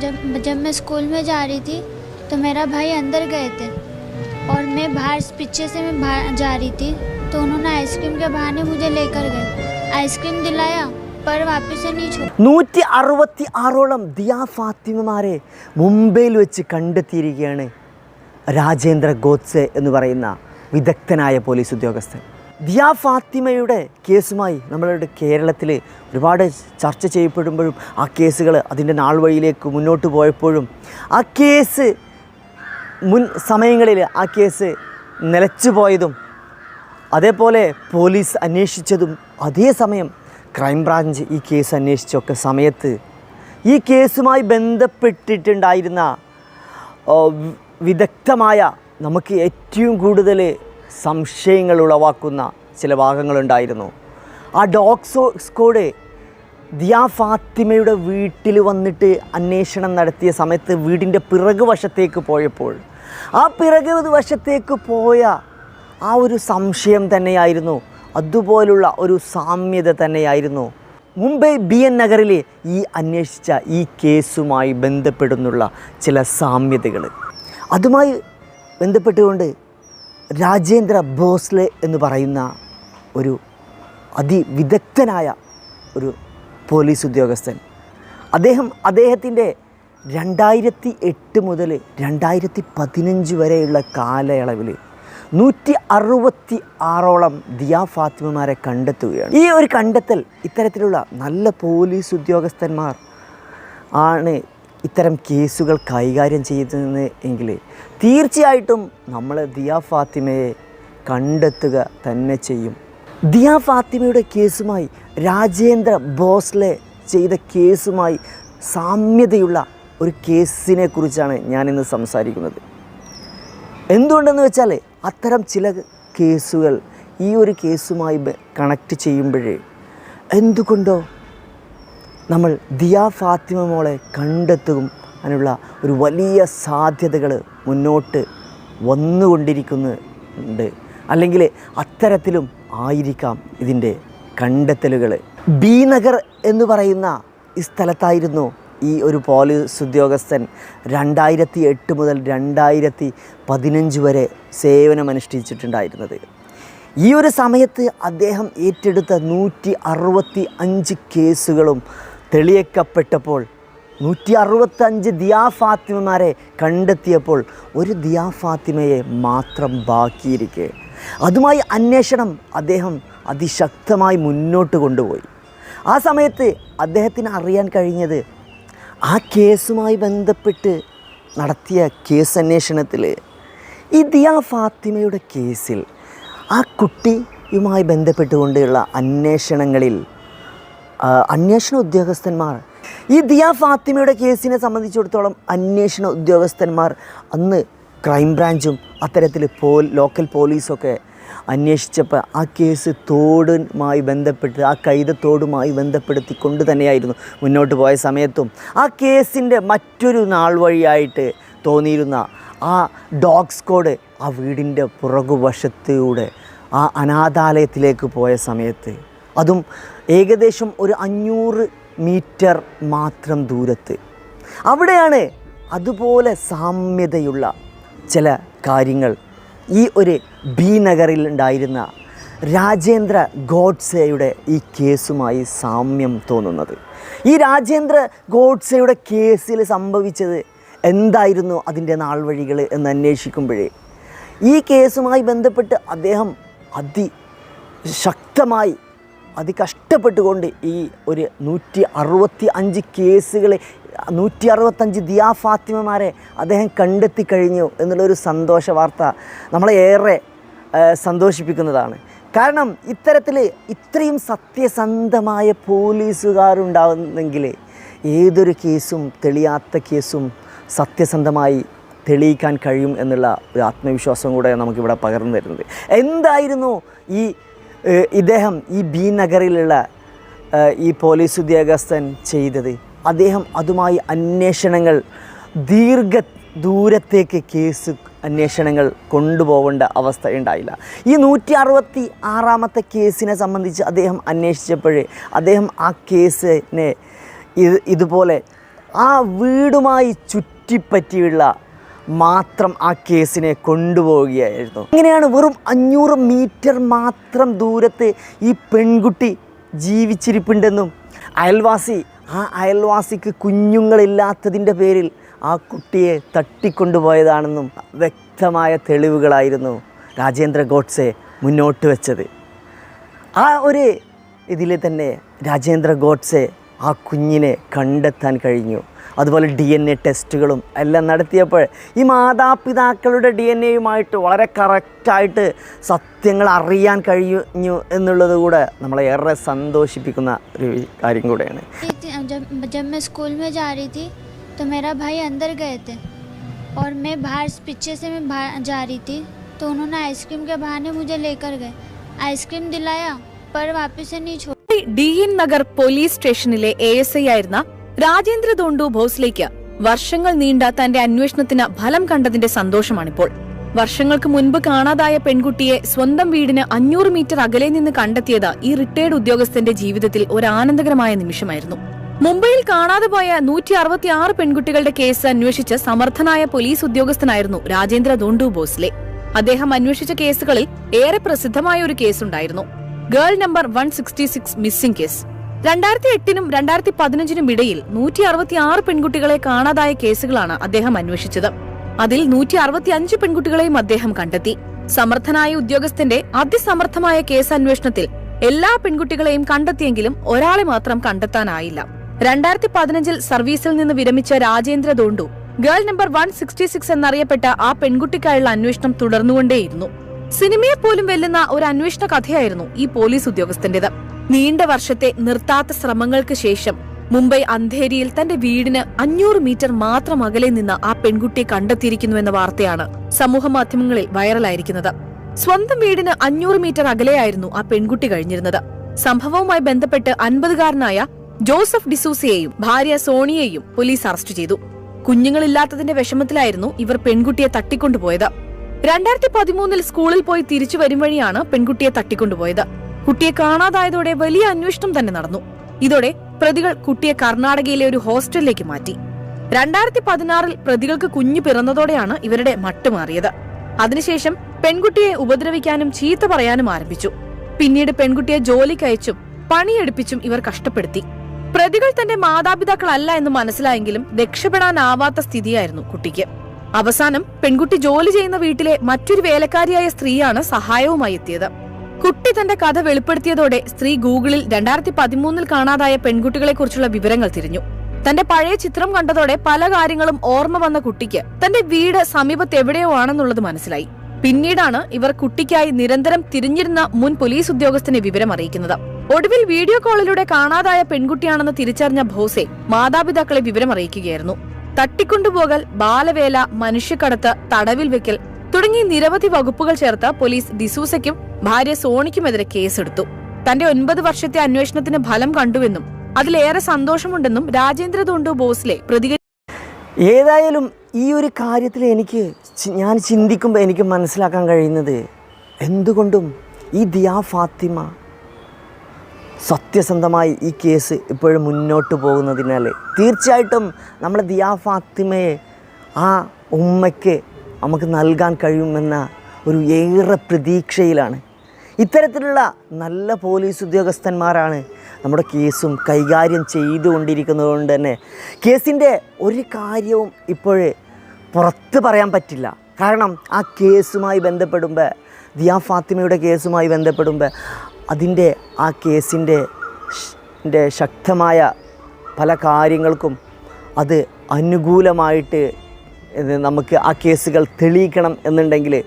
जब जब मैं स्कूल में जा रही थी तो मेरा भाई अंदर गए थे और मैं बाहर पीछे से मैं बाहर जा रही थी तो उन्होंने आइसक्रीम के बहाने मुझे लेकर गए आइसक्रीम दिलाया पर वापस से नहीं छोड़ा നൂറ്റി അറുപത്തി ആറോളം ദിയാ ഫാത്തിമമാരെ മുംബൈയിൽ വെച്ച് കണ്ടെത്തിയിരിക്കുകയാണ് രാജേന്ദ്ര ഗോഡ്സെ എന്ന് പറയുന്ന വിദഗ്ധനായ പോലീസ് ഉദ്യോഗസ്ഥൻ ദിയാ ഫാത്തിമയുടെ കേസുമായി നമ്മളുടെ കേരളത്തിൽ ഒരുപാട് ചർച്ച ചെയ്യപ്പെടുമ്പോഴും ആ കേസുകൾ അതിന്റെ നാൾ വഴിയിലേക്ക് മുന്നോട്ട് പോയപ്പോഴും ആ കേസ് മുൻ സമയങ്ങളിൽ ആ കേസ് നിലച്ചു പോയതും അതേപോലെ പോലീസ് അന്വേഷിച്ചതും അതേസമയം ക്രൈംബ്രാഞ്ച് ഈ കേസ് അന്വേഷിച്ചൊക്കെ സമയത്ത് ഈ കേസുമായി ബന്ധപ്പെട്ടിട്ടുണ്ടായിരുന്ന വിദഗ്ധമായ നമുക്ക് ഏറ്റവും കൂടുതൽ സംശയങ്ങൾ ഉളവാക്കുന്ന ചില ഭാഗങ്ങളുണ്ടായിരുന്നു. ആ ഡോക്സോ സ്കോഡ് ദിയാ ഫാത്തിമയുടെ വീട്ടിൽ വന്നിട്ട് അന്വേഷണം നടത്തിയ സമയത്ത് വീടിന്റെ പിറകു വശത്തേക്ക് പോയപ്പോൾ ആ പിറകു വശത്തേക്ക് പോയ ആ ഒരു സംശയം തന്നെയായിരുന്നു. അതുപോലുള്ള ഒരു സാമ്യത തന്നെയായിരുന്നു. മുംബൈ ബി എൻ നഗറിലെ ഈ അന്വേഷിച്ച ഈ കേസുമായി ബന്ധപ്പെടുന്നുള്ള ചില സാമ്യതകൾ. അതുമായി ബന്ധപ്പെട്ടുകൊണ്ട് രാജേന്ദ്ര ഭോസ്ലെ എന്ന് പറയുന്ന ഒരു അതിവിദഗ്ധനായ ഒരു പോലീസ് ഉദ്യോഗസ്ഥൻ. അദ്ദേഹം അദ്ദേഹത്തിന്റെ രണ്ടായിരത്തി എട്ട് മുതൽ രണ്ടായിരത്തി പതിനഞ്ച് വരെയുള്ള കാലയളവിൽ നൂറ്റി അറുപത്തി ആറോളം ദിയാ ഫാത്തിമമാരെ കണ്ടെത്തുകയാണ്. ഈ ഒരു കണ്ടെത്തൽ ഇത്തരത്തിലുള്ള നല്ല പോലീസ് ഉദ്യോഗസ്ഥന്മാർ ആണ് ഇത്തരം കേസുകൾ കൈകാര്യം ചെയ്യുന്നത് എങ്കിൽ തീർച്ചയായിട്ടും നമ്മൾ ദിയ ഫാത്തിമയെ കണ്ടെത്തുക തന്നെ ചെയ്യും. ദിയ ഫാത്തിമയുടെ കേസുമായി രാജേന്ദ്ര ബോസ്ലെ ചെയ്ത കേസുമായി സാമ്യതയുള്ള ഒരു കേസിനെ കുറിച്ചാണ് ഞാനിന്ന് സംസാരിക്കുന്നത്. എന്തുകൊണ്ടെന്ന് വെച്ചാൽ അത്തരം ചില കേസുകൾ ഈ ഒരു കേസുമായി കണക്റ്റ് ചെയ്യുമ്പോഴേ എന്തുകൊണ്ടോ നമ്മൾ ദിയാ ഫാത്തിമ മോളെ കണ്ടെത്തും അതിനുള്ള ഒരു വലിയ സാധ്യതകൾ മുന്നോട്ട് വന്നുകൊണ്ടിരിക്കുന്നുണ്ട് അല്ലെങ്കിൽ അത്തരത്തിലും ആയിരിക്കാം ഇതിന്റെ കണ്ടെത്തലുകൾ. ബി നഗർ എന്ന് പറയുന്ന ഈ സ്ഥലത്തായിരുന്നു ഈ ഒരു പോലീസ് ഉദ്യോഗസ്ഥൻ രണ്ടായിരത്തി എട്ട് മുതൽ രണ്ടായിരത്തി പതിനഞ്ച് വരെ സേവനമനുഷ്ഠിച്ചിട്ടുണ്ടായിരുന്നത്. ഈ ഒരു സമയത്ത് അദ്ദേഹം ഏറ്റെടുത്ത നൂറ്റി അറുപത്തി അഞ്ച് കേസുകളും തെളിയിക്കപ്പെട്ടപ്പോൾ നൂറ്റി അറുപത്തഞ്ച് ദിയാ ഫാത്തിമമാരെ കണ്ടെത്തിയപ്പോൾ ഒരു ദിയാ ഫാത്തിമയെ മാത്രം ബാക്കിയിരിക്കെ. അതുമായി അന്വേഷണം അദ്ദേഹം അതിശക്തമായി മുന്നോട്ട് കൊണ്ടുപോയി. ആ സമയത്ത് അദ്ദേഹത്തിന് അറിയാൻ കഴിഞ്ഞത് ആ കേസുമായി ബന്ധപ്പെട്ട് നടത്തിയ കേസ് അന്വേഷണത്തിൽ ഈ ദിയാ ഫാത്തിമയുടെ കേസിൽ ആ കുട്ടിയുമായി ബന്ധപ്പെട്ടുകൊണ്ടുള്ള അന്വേഷണങ്ങളിൽ അന്വേഷണ ഉദ്യോഗസ്ഥന്മാർ. ഈ ദിയ ഫാത്തിമയുടെ കേസിനെ സംബന്ധിച്ചിടത്തോളം അന്വേഷണ ഉദ്യോഗസ്ഥന്മാർ അന്ന് ക്രൈംബ്രാഞ്ചും അത്തരത്തിൽ പോ ലോക്കൽ പോലീസൊക്കെ അന്വേഷിച്ചപ്പോൾ ആ കേസ് തോടുമായി ബന്ധപ്പെട്ട് ആ കൈതത്തോടുമായി ബന്ധപ്പെടുത്തിക്കൊണ്ട് തന്നെയായിരുന്നു മുന്നോട്ട് പോയ സമയത്തും. ആ കേസിന്റെ മറ്റൊരു നാൾ വഴിയായിട്ട് തോന്നിയിരുന്ന ആ ഡോഗ് സ്കോഡ് ആ വീടിന്റെ പുറകുവശത്തൂടെ ആ അനാഥാലയത്തിലേക്ക് പോയ സമയത്ത് അതും ഏകദേശം ഒരു അഞ്ഞൂറ് മീറ്റർ മാത്രം ദൂരത്ത്. അവിടെയാണ് അതുപോലെ സാമ്യതയുള്ള ചില കാര്യങ്ങൾ. ഈ ഒരു ബി നഗറിൽ ഉണ്ടായിരുന്ന രാജേന്ദ്ര ഗോഡ്സെയുടെ ഈ കേസുമായി സാമ്യം തോന്നുന്നത്. ഈ രാജേന്ദ്ര ഗോഡ്സെയുടെ കേസിൽ സംഭവിച്ചത് എന്തായിരുന്നു അതിന്റെ നാൾ വഴികൾ എന്ന് അന്വേഷിക്കുമ്പോഴേ ഈ കേസുമായി ബന്ധപ്പെട്ട് അദ്ദേഹം അതി ശക്തമായി അതികഷ്ടപ്പെട്ടുകൊണ്ട് ഈ ഒരു നൂറ്റി അറുപത്തി അഞ്ച് കേസുകളെ നൂറ്റി അറുപത്തഞ്ച് ദിയാ ഫാത്തിമമാരെ അദ്ദേഹം കണ്ടെത്തി കഴിഞ്ഞു എന്നുള്ളൊരു സന്തോഷ വാർത്ത നമ്മളെ ഏറെ സന്തോഷിപ്പിക്കുന്നതാണ്. കാരണം ഇത്തരത്തിൽ ഇത്രയും സത്യസന്ധമായ പോലീസുകാരുണ്ടാവുന്നെങ്കിൽ ഏതൊരു കേസും തെളിയാത്ത കേസും സത്യസന്ധമായി തെളിയിക്കാൻ കഴിയും എന്നുള്ള ഒരു ആത്മവിശ്വാസം കൂടെ നമുക്കിവിടെ പകർന്നു തരുന്നത്. എന്തായിരുന്നു ഈ ഇദ്ദേഹം ഈ ബി നഗറിലുള്ള ഈ പോലീസ് ഉദ്യോഗസ്ഥൻ ചെയ്തത്. അദ്ദേഹം അതുമായി അന്വേഷണങ്ങൾ ദീർഘ ദൂരത്തേക്ക് കേസ് അന്വേഷണങ്ങൾ കൊണ്ടുപോകേണ്ട അവസ്ഥ ഉണ്ടായില്ല. ഈ നൂറ്റി അറുപത്തി ആറാമത്തെ കേസിനെ സംബന്ധിച്ച് അദ്ദേഹം അന്വേഷിച്ചപ്പോഴേ അദ്ദേഹം ആ കേസിനെ ഇത് ഇതുപോലെ ആ വീടുമായി ചുറ്റിപ്പറ്റിയുള്ള മാത്രം ആ കേസിനെ കൊണ്ടുപോവുകയായിരുന്നു. ഇങ്ങനെയാണ് വെറും അഞ്ഞൂറ് മീറ്റർ മാത്രം ദൂരത്ത് ഈ പെൺകുട്ടി ജീവിച്ചിരിപ്പുണ്ടെന്നും അയൽവാസി ആ അയൽവാസിക്ക് കുഞ്ഞുങ്ങളില്ലാത്തതിന്റെ പേരിൽ ആ കുട്ടിയെ തട്ടിക്കൊണ്ടുപോയതാണെന്നും വ്യക്തമായ തെളിവുകളായിരുന്നു രാജേന്ദ്ര ഗോഡ്സെ മുന്നോട്ട് വെച്ചത്. ആ ഒരു ഇതിൽ തന്നെ രാജേന്ദ്ര ഗോഡ്സെ ആ കുഞ്ഞിനെ കണ്ടെത്താൻ കഴിഞ്ഞു. അതുപോലെ ഡി എൻ എ ടെസ്റ്റുകളും എല്ലാം നടത്തിയപ്പോൾ ഈ മാതാപിതാക്കളുടെ ഡി എൻ എയുമായിട്ട് വളരെ കറക്റ്റായിട്ട് സത്യങ്ങൾ അറിയാൻ കഴിഞ്ഞു എന്നുള്ളത് കൂടെ നമ്മളെ ഏറെ സന്തോഷിപ്പിക്കുന്ന ഒരു കാര്യം കൂടെയാണ് ये थी- जब जब मैं स्कूल में जा रही थी तो मेरा भाई अंदर गए थे और मैं बाहर पीछे से मैं बाहर जा रही थी तो उन्होंने आइसक्रीम के बहाने मुझे लेकर गए आइसक्रीम दिलाया पर वापस से नहीं छोड़ा ഡി എൻ നഗർ പോലീസ് സ്റ്റേഷനിലെ എ എസ് ഐ ആയിരുന്ന രാജേന്ദ്ര ദോണ്ടു ഭോസ്ലേക്ക് വർഷങ്ങൾ നീണ്ട തന്റെ അന്വേഷണത്തിന് ഫലം കണ്ടതിന്റെ സന്തോഷമാണിപ്പോൾ. വർഷങ്ങൾക്ക് മുൻപ് കാണാതായ പെൺകുട്ടിയെ സ്വന്തം വീടിന് അഞ്ഞൂറ് മീറ്റർ അകലെ നിന്ന് കണ്ടെത്തിയത് ഈ റിട്ടയർഡ് ഉദ്യോഗസ്ഥന്റെ ജീവിതത്തിൽ ഒരു ആനന്ദകരമായ നിമിഷമായിരുന്നു. മുംബൈയിൽ കാണാതെ പോയ നൂറ്റി അറുപത്തിയാറ് പെൺകുട്ടികളുടെ കേസ് അന്വേഷിച്ച സമർത്ഥനായ പോലീസ് ഉദ്യോഗസ്ഥനായിരുന്നു രാജേന്ദ്ര ദോണ്ടു ഭോസ്ലെ അദ്ദേഹം അന്വേഷിച്ച കേസുകളിൽ ഏറെ പ്രസിദ്ധമായ ഒരു കേസുണ്ടായിരുന്നു. Girl number one sixty six missing case. രണ്ടായിരത്തി എട്ടിനും രണ്ടായിരത്തി പതിനഞ്ചിനും ഇടയിൽ നൂറ്റി അറുപത്തി ആറ് പെൺകുട്ടികളെ കാണാതായ കേസുകളാണ് അദ്ദേഹം അന്വേഷിച്ചത്. അതിൽ നൂറ്റി അറുപത്തി അഞ്ച് പെൺകുട്ടികളെയും അദ്ദേഹം കണ്ടെത്തി. സമർത്ഥനായ ഉദ്യോഗസ്ഥന്റെ അതിസമർത്ഥമായ കേസ് അന്വേഷണത്തിൽ എല്ലാ പെൺകുട്ടികളെയും കണ്ടെത്തിയെങ്കിലും ഒരാളെ മാത്രം കണ്ടെത്താനായില്ല. രണ്ടായിരത്തി പതിനഞ്ചിൽ സർവീസിൽ നിന്ന് വിരമിച്ച Rajendra Dhondu girl number one sixty six എന്നറിയപ്പെട്ട ആ പെൺകുട്ടിക്കായുള്ള അന്വേഷണം തുടർന്നുകൊണ്ടേയിരുന്നു. സിനിമയെ പോലും വെല്ലുന്ന ഒരു അന്വേഷണ കഥയായിരുന്നു ഈ പോലീസ് ഉദ്യോഗസ്ഥന്റേത്. നീണ്ട വർഷത്തെ നിർത്താത്ത ശ്രമങ്ങൾക്ക് ശേഷം മുംബൈ അന്ധേരിയിൽ തന്റെ വീടിന് അഞ്ഞൂറ് മീറ്റർ മാത്രം അകലെ നിന്ന് ആ പെൺകുട്ടിയെ കണ്ടെത്തിയിരിക്കുന്നു എന്ന വാർത്തയാണ് സമൂഹ മാധ്യമങ്ങളിൽ വൈറലായിരിക്കുന്നത്. സ്വന്തം വീടിന് അഞ്ഞൂറ് മീറ്റർ അകലെയായിരുന്നു ആ പെൺകുട്ടി കഴിഞ്ഞിരുന്നത്. സംഭവവുമായി ബന്ധപ്പെട്ട് അൻപതുകാരനായ ജോസഫ് ഡിസൂസയെയും ഭാര്യ സോണിയെയും പോലീസ് അറസ്റ്റ് ചെയ്തു. കുഞ്ഞുങ്ങളില്ലാത്തതിന്റെ വിഷമത്തിലായിരുന്നു ഇവർ പെൺകുട്ടിയെ തട്ടിക്കൊണ്ടുപോയത്. രണ്ടായിരത്തി പതിമൂന്നിൽ സ്കൂളിൽ പോയി തിരിച്ചു വരും വഴിയാണ് പെൺകുട്ടിയെ തട്ടിക്കൊണ്ടുപോയത്. കുട്ടിയെ കാണാതായതോടെ വലിയ അന്വേഷണം തന്നെ നടന്നു. ഇതോടെ പ്രതികൾ കുട്ടിയെ കർണാടകയിലെ ഒരു ഹോസ്റ്റലിലേക്ക് മാറ്റി. രണ്ടായിരത്തി പതിനാറിൽ പ്രതികൾക്ക് കുഞ്ഞു പിറന്നതോടെയാണ് ഇവരുടെ മട്ടുമാറിയത് അതിനുശേഷം പെൺകുട്ടിയെ ഉപദ്രവിക്കാനും ചീത്ത പറയാനും ആരംഭിച്ചു. പിന്നീട് പെൺകുട്ടിയെ ജോലിക്കയച്ചും പണിയെടുപ്പിച്ചും ഇവർ കഷ്ടപ്പെടുത്തി. പ്രതികൾ തന്റെ മാതാപിതാക്കളല്ല എന്ന് മനസ്സിലായെങ്കിലും രക്ഷപ്പെടാനാവാത്ത സ്ഥിതിയായിരുന്നു കുട്ടിക്ക്. അവസാനം പെൺകുട്ടി ജോലി ചെയ്യുന്ന വീട്ടിലെ മറ്റൊരു വേലക്കാരിയായ സ്ത്രീയാണ് സഹായവുമായി എത്തിയത്. കുട്ടി തന്റെ കഥ വെളിപ്പെടുത്തിയതോടെ സ്ത്രീ ഗൂഗിളിൽ രണ്ടായിരത്തി പതിമൂന്നിൽ കാണാതായ പെൺകുട്ടികളെ കുറിച്ചുള്ള വിവരങ്ങൾ തിരിഞ്ഞു. തന്റെ പഴയ ചിത്രം കണ്ടതോടെ പല കാര്യങ്ങളും ഓർമ്മ വന്ന കുട്ടിക്ക് തന്റെ വീട് സമീപത്ത് എവിടെയോ ആണെന്നുള്ളത് മനസ്സിലായി. പിന്നീടാണ് ഇവർ കുട്ടിക്കായി നിരന്തരം തിരിഞ്ഞിരുന്ന മുൻ പോലീസ് ഉദ്യോഗസ്ഥനെ വിവരം അറിയിക്കുന്നത്. ഒടുവിൽ വീഡിയോ കോളിലൂടെ കാണാതായ പെൺകുട്ടിയാണെന്ന് തിരിച്ചറിഞ്ഞ ഭോസെ മാതാപിതാക്കളെ വിവരം അറിയിക്കുകയായിരുന്നു. തട്ടിക്കൊണ്ടുപോകൽ ബാലവേല മനുഷ്യക്കടത്ത് തടവിൽ വെക്കൽ തുടങ്ങി നിരവധി വകുപ്പുകൾ ചേർത്ത് പോലീസ് ഡിസൂസയ്ക്കും ഭാര്യ സോണിക്കുമെതിരെ കേസെടുത്തു. തന്റെ ഒൻപത് വർഷത്തെ അന്വേഷണത്തിന് ഫലം കണ്ടുവെന്നും അതിലേറെ സന്തോഷമുണ്ടെന്നും രാജേന്ദ്ര തോണ്ടു ബോസ്ലെ പ്രതികരിച്ചു ഏതായാലും ഈ ഒരു കാര്യത്തിൽ എനിക്ക് ഞാൻ ചിന്തിക്കുമ്പോൾ എനിക്ക് മനസ്സിലാക്കാൻ കഴിയുന്നത് എന്തുകൊണ്ടും ഈ ദിയാ ഫാത്തിമ സത്യസന്ധമായി ഈ കേസ് ഇപ്പോഴും മുന്നോട്ട് പോകുന്നതിനാൽ തീർച്ചയായിട്ടും നമ്മളെ ദിയാ ഫാത്തിമയെ ആ ഉമ്മയ്ക്ക് നമുക്ക് നൽകാൻ കഴിയുമെന്ന ഒരു ഏറെ പ്രതീക്ഷയിലാണ്. ഇത്തരത്തിലുള്ള നല്ല പോലീസ് ഉദ്യോഗസ്ഥന്മാരാണ് നമ്മുടെ കേസും കൈകാര്യം ചെയ്തുകൊണ്ടിരിക്കുന്നതുകൊണ്ട് തന്നെ കേസിന്റെ ഒരു കാര്യവും ഇപ്പോഴേ പുറത്ത് പറയാൻ പറ്റില്ല. കാരണം ആ കേസുമായി ബന്ധപ്പെടുമ്പോൾ ദിയാ ഫാത്തിമയുടെ കേസുമായി ബന്ധപ്പെടുമ്പോൾ അതിന്റെ ആ കേസിന്റെ ശക്തമായ പല കാര്യങ്ങൾക്കും അത് അനുകൂലമായിട്ട് നമുക്ക് ആ കേസുകൾ തെളിയിക്കണം എന്നുണ്ടെങ്കിൽ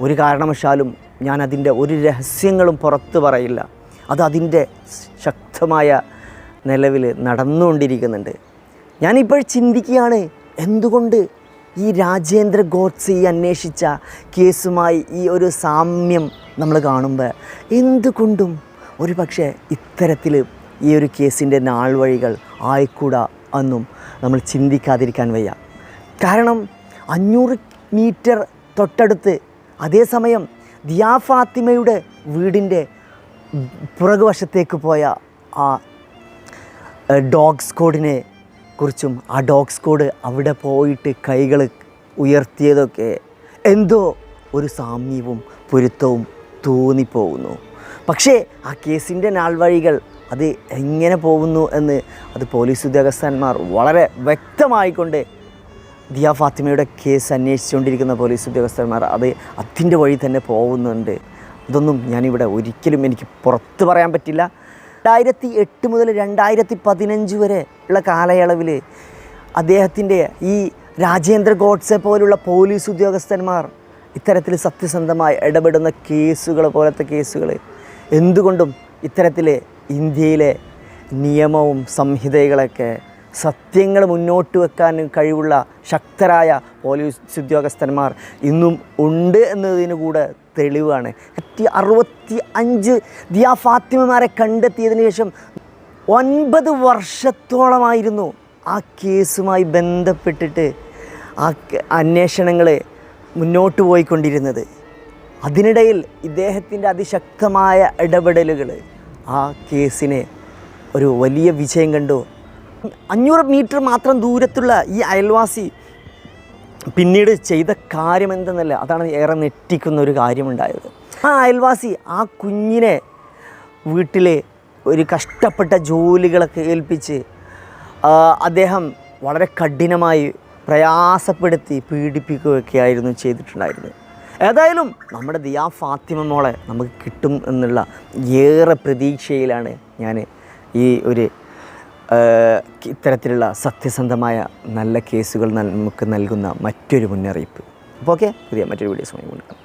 ഒരു കാരണവശാലും ഞാൻ അതിന്റെ ഒരു രഹസ്യങ്ങളും പുറത്ത് പറയില്ല. അത് അതിന്റെ ശക്തമായ നിലവിൽ നടന്നുകൊണ്ടിരിക്കുന്നുണ്ട്. ഞാനിപ്പോൾ ചിന്തിക്കുകയാണ് എന്തുകൊണ്ട് ഈ രാജേന്ദ്ര ഗോഡ്സെ അന്വേഷിച്ച കേസുമായി ഈ ഒരു സാമ്യം നമ്മൾ കാണുമ്പോൾ എന്തുകൊണ്ടും ഒരു പക്ഷേ ഇത്തരത്തിൽ ഈ ഒരു കേസിന്റെ നാൾ വഴികൾ ആയിക്കൂടാ എന്നും നമ്മൾ ചിന്തിക്കാതിരിക്കാൻ വയ്യ. കാരണം അഞ്ഞൂറ് മീറ്റർ തൊട്ടടുത്ത് അതേസമയം ദിയാ ഫാത്തിമയുടെ വീടിന്റെ പുറകുവശത്തേക്ക് പോയ ആ ഡോഗ് സ്ക്വാഡിനെ കുറിച്ചും ആ ഡോഗ് സ്കോഡ് അവിടെ പോയിട്ട് കൈകൾ ഉയർത്തിയതൊക്കെ എന്തോ ഒരു സാമ്യവും പൊരുത്തവും തോന്നിപ്പോകുന്നു. പക്ഷേ ആ കേസിന്റെ നാൾവഴികൾ അത് എങ്ങനെ പോകുന്നു എന്ന് അത് പോലീസ് ഉദ്യോഗസ്ഥന്മാർ വളരെ വ്യക്തമായിക്കൊണ്ട് ദിയ ഫാത്തിമയുടെ കേസ് അന്വേഷിച്ചുകൊണ്ടിരിക്കുന്ന പോലീസ് ഉദ്യോഗസ്ഥന്മാർ അത് അതിന്റെ വഴി തന്നെ പോകുന്നുണ്ട്. ഇതൊന്നും ഞാനിവിടെ ഒരിക്കലും എനിക്ക് പുറത്ത് പറയാൻ പറ്റില്ല. രണ്ടായിരത്തി എട്ട് മുതൽ രണ്ടായിരത്തി പതിനഞ്ച് വരെ ഉള്ള കാലയളവിൽ അദ്ദേഹത്തിന്റെ ഈ രാജേന്ദ്ര ഗോഡ്സെ പോലുള്ള പോലീസ് ഉദ്യോഗസ്ഥന്മാർ ഇത്തരത്തിൽ സത്യസന്ധമായി ഇടപെടുന്ന കേസുകൾ പോലത്തെ കേസുകൾ എന്തുകൊണ്ടും ഇത്തരത്തിൽ ഇന്ത്യയിലെ നിയമവും സംഹിതകളൊക്കെ സത്യങ്ങൾ മുന്നോട്ട് വെക്കാൻ കഴിവുള്ള ശക്തരായ പോലീസ് ഉദ്യോഗസ്ഥന്മാർ ഇന്നും ഉണ്ട് എന്നതിന് കൂടെ തെളിവാണ്. അറുപത്തി അഞ്ച് ദിയാ ഫാത്തിമമാരെ കണ്ടെത്തിയതിന് ശേഷം ഒൻപത് വർഷത്തോളമായിരുന്നു ആ കേസുമായി ബന്ധപ്പെട്ടിട്ട് ആ അന്വേഷണങ്ങൾ മുന്നോട്ട് പോയിക്കൊണ്ടിരുന്നത്. അതിനിടയിൽ ഇദ്ദേഹത്തിന്റെ അതിശക്തമായ ഇടപെടലുകൾ ആ കേസിനെ ഒരു വലിയ വിജയം കണ്ടു. അഞ്ഞൂറ് മീറ്റർ മാത്രം ദൂരത്തുള്ള ഈ അയൽവാസി പിന്നീട് ചെയ്ത കാര്യം എന്തെന്നല്ല അതാണ് ഏറെ നെറ്റിക്കുന്ന ഒരു കാര്യമുണ്ടായത്. ആ അയൽവാസി ആ കുഞ്ഞിനെ വീട്ടിലെ ഒരു കഷ്ടപ്പെട്ട ജോലികളൊക്കെ ഏൽപ്പിച്ച് അദ്ദേഹം വളരെ കഠിനമായി പ്രയാസപ്പെടുത്തി പീഡിപ്പിക്കുകയൊക്കെ ആയിരുന്നു ചെയ്തിട്ടുണ്ടായിരുന്നത്. ഏതായാലും നമ്മുടെ ദിയാ ഫാത്തിമ മോളെ നമുക്ക് കിട്ടും എന്നുള്ള ഏറെ പ്രതീക്ഷയിലാണ് ഞാൻ ഈ ഒരു ഇത്തരത്തിലുള്ള സത്യസന്ധമായ നല്ല കേസുകൾ നമുക്ക് നൽകുന്ന മറ്റൊരു മുന്നറിയിപ്പ്. അപ്പോൾ ഓക്കെ? പുതിയ മറ്റൊരു വീഡിയോസുമായി കൊണ്ടുവരാം